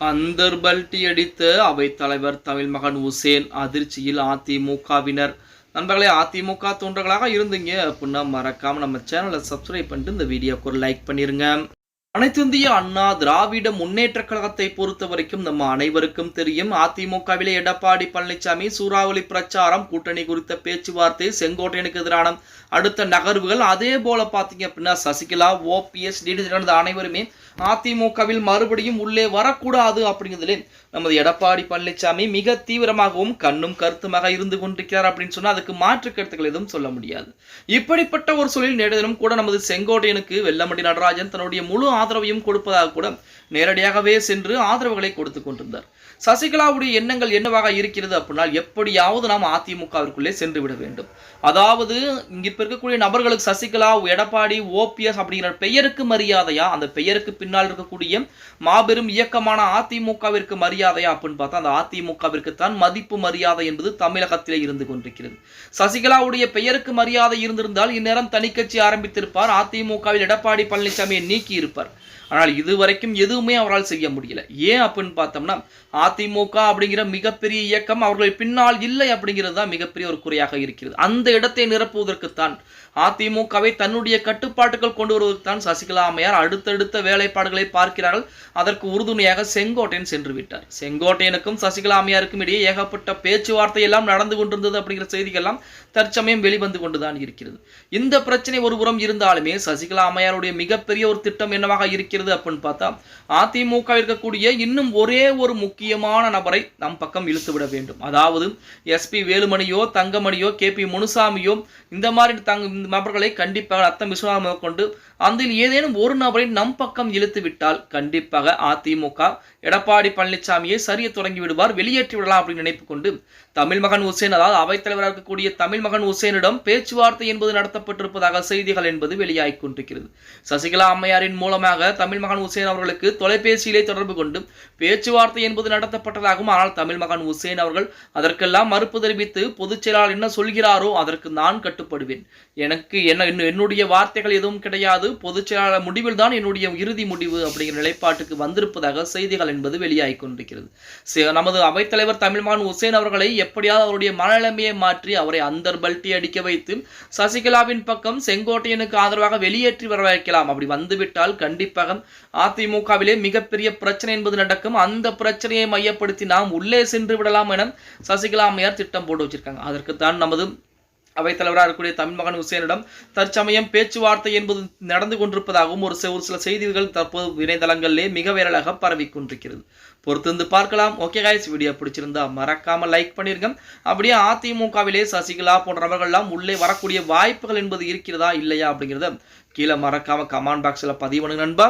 அந்தர்பல்டி அடித்த அவை தலைவர் தமிழ் மகன் உசேன் அதிர்ச்சியில் அதிமுகவினர். நண்பர்களே அதிமுக தொண்டர்களாக இருந்தீங்க அப்படின்னா மறக்காம நம்ம சேனலை சப்ஸ்கிரைப் பண்ணிட்டு இந்த வீடியோக்கு ஒரு லைக் பண்ணிருங்க. அனைத்திந்திய அண்ணா திராவிட முன்னேற்ற கழகத்தை பொறுத்த வரைக்கும் நம்ம அனைவருக்கும் தெரியும். அதிமுகவிலே எடப்பாடி பழனிசாமி சூறாவளி பிரச்சாரம் கூட்டணி குறித்த பேச்சுவார்த்தை செங்கோட்டையனுக்கு எதிரான அடுத்த நகர்வுகள். அதே போல பாத்தீங்க அப்படின்னா சசிகலா ஓபிஎஸ் டிடி அனைவருமே அதிமுகவில் மறுபடியும் உள்ளே வரக்கூடாது அப்படிங்கிறதுலே நமது எடப்பாடி பழனிசாமி மிக தீவிரமாகவும் கண்ணும் கருத்துமாக இருந்து கொண்டிருக்கிறார் அப்படின்னு சொன்னா அதுக்கு மாற்று கருத்துக்கள் எதுவும் சொல்ல முடியாது. இப்படிப்பட்ட ஒரு சூழலில் நேற்று கூட நமது செங்கோட்டையனுக்கு வெல்லமண்டி நடராஜன் தன்னுடைய முழு ஆதரவையும் கொடுப்பதாக கூட நேரடியாகவே சென்று ஆதரவுகளை கொடுத்து கொண்டிருந்தார். சசிகலாவுடைய எண்ணங்கள் என்னவாக இருக்கிறது அப்படின்னா எப்படியாவது நாம் அதிமுகவிற்குள்ளே சென்று விட வேண்டும். அதாவது இங்க இப்ப இருக்கக்கூடிய நபர்களுக்கு சசிகலா எடப்பாடி ஓபிஎஸ் அப்படிங்கிற பெயருக்கு மரியாதையா? அந்த பெயருக்கு பின்னால் இருக்கக்கூடிய மாபெரும் இயக்கமான அதிமுகவிற்கு மரியாதையா அப்படின்னு பார்த்தா அந்த அதிமுகவிற்கு தான் மதிப்பு மரியாதை என்பது தமிழகத்திலே இருந்து கொண்டிருக்கிறது. சசிகலாவுடைய பெயருக்கு மரியாதை இருந்திருந்தால் இந்நேரம் தனிக்கட்சி ஆரம்பித்திருப்பார். அதிமுகவில் எடப்பாடி பழனிசாமியை நீக்கி இருப்பார் ஆனால் இதுவரைக்கும் எதுவுமே அவரால் செய்ய முடியல. ஏன் அப்படின்னு பார்த்தோம்னா அதிமுக அப்படிங்கிற மிகப்பெரிய இயக்கம் அவர்கள் பின்னால் இல்லை அப்படிங்கிறது தான் மிகப்பெரிய ஒரு குறையாக இருக்கிறது. அந்த இடத்தை நிரப்புவதற்குத்தான் அதிமுகவை தன்னுடைய கட்டுப்பாட்டுகள் கொண்டு வருவதற்குத்தான் சசிகலா அம்மையார் அடுத்தடுத்த வேலைப்பாடுகளை பார்க்கிறார்கள். அதற்கு உறுதுணையாக செங்கோட்டையன் சென்று விட்டார். செங்கோட்டையனுக்கும் சசிகலா அம்மையாருக்கும் இடையே ஏகப்பட்ட பேச்சுவார்த்தை எல்லாம் நடந்து கொண்டிருந்தது அப்படிங்கிற செய்திகள்லாம் தற்சமயம் வெளிவந்து கொண்டுதான் இருக்கிறது. இந்த பிரச்சனை ஒருபுறம் இருந்தாலுமே சசிகலா அம்மையாருடைய மிகப்பெரிய ஒரு திட்டம் என்னவாக இருக்கிறது அப்படின்னு பார்த்தா அதிமுக இருக்கக்கூடிய இன்னும் ஒரே ஒரு முக்கியமான நபரை நம் பக்கம் இழுத்து விட வேண்டும். அதாவது எஸ்பி வேலுமணியோ தங்கமணியோ கே பி முனுசாமியோ இந்த மாதிரி தங்க இந்த நபர்களை கண்டிப்பாக அத்தம் விசுவாசமாக கொண்டு அதில் ஏதேனும் ஒரு நபரை நம் பக்கம் இழுத்து விட்டால் கண்டிப்பாக அதிமுக எடப்பாடி பழனிசாமியை சரிய தொடங்கி விடுவார் வெளியேற்றி விடலாம் அப்படின்னு நினைப்பு கொண்டு தமிழ் மகன் உசேன் அதாவது அவைத்தலைவராக இருக்கக்கூடிய தமிழ் மகன் உசேனிடம் பேச்சுவார்த்தை என்பது நடத்தப்பட்டிருப்பதாக செய்திகள் என்பது வெளியாகிக் கொண்டிருக்கிறது. சசிகலா அம்மையாரின் மூலமாக தமிழ் மகன் உசேன் அவர்களுக்கு தொலைபேசியிலே தொடர்பு கொண்டு பேச்சுவார்த்தை என்பது நடத்தப்பட்டதாகவும் ஆனால் தமிழ் மகன் உசேன் அவர்கள் அதற்கெல்லாம் மறுப்பு தெரிவித்து பொதுச் செயலாளர் என்ன சொல்கிறாரோ அதற்கு நான் கட்டுப்படுவேன் எனக்கு என்ன என்னுடைய வார்த்தைகள் எதுவும் கிடையாது. பொதுச் செயலாளர் முடிவில் தான் என்னுடைய இறுதி முடிவு அப்படிங்கிற நிலைப்பாட்டுக்கு வந்திருப்பதாக செய்திகள் என்பது வெளியாகிக் கொண்டிருக்கிறது. நமது அவைத்தலைவர் தமிழ்மான் உசேன் அவர்களை எப்படியாவது அவருடைய மனநிலைமையை மாற்றி அவரை அந்தர் பல்ட்டி அடிக்க வைத்து சசிகலாவின் பக்கம் செங்கோட்டையனுக்கு ஆதரவாக வெளியேற்றி வர வைக்கலாம். அப்படி வந்துவிட்டால் கண்டிப்பாக அதிமுகவிலே மிகப்பெரிய பிரச்சனை என்பது நடக்கும். அந்த பிரச்சனையை மையப்படுத்தி நாம் உள்ளே சென்று விடலாம் என சசிகலா அம்மையார் திட்டம் போட்டு வச்சிருக்காங்க. அதற்குத்தான் நமது அவைத்தலைவராக இருக்கக்கூடிய தமிழ் மகன் உசேனிடம் தற்சமயம் பேச்சுவார்த்தை என்பது நடந்து கொண்டிருப்பதாகவும் ஒரு ஒரு சில செய்திகள் தற்போது இணையதளங்களிலே மிக விரலாக பரவி கொண்டிருக்கிறது. பொறுத்திருந்து பார்க்கலாம். ஓகே காய்ஸ் வீடியோ பிடிச்சிருந்தா மறக்காம லைக் பண்ணிருங்க. அப்படியே அதிமுகவிலே சசிகலா போன்ற நபர்கள்லாம் உள்ளே வரக்கூடிய வாய்ப்புகள் என்பது இருக்கிறதா இல்லையா அப்படிங்கிறத கீழே மறக்காம கமெண்ட் பாக்ஸில் பதிவு பண்ணுங்க நண்பா.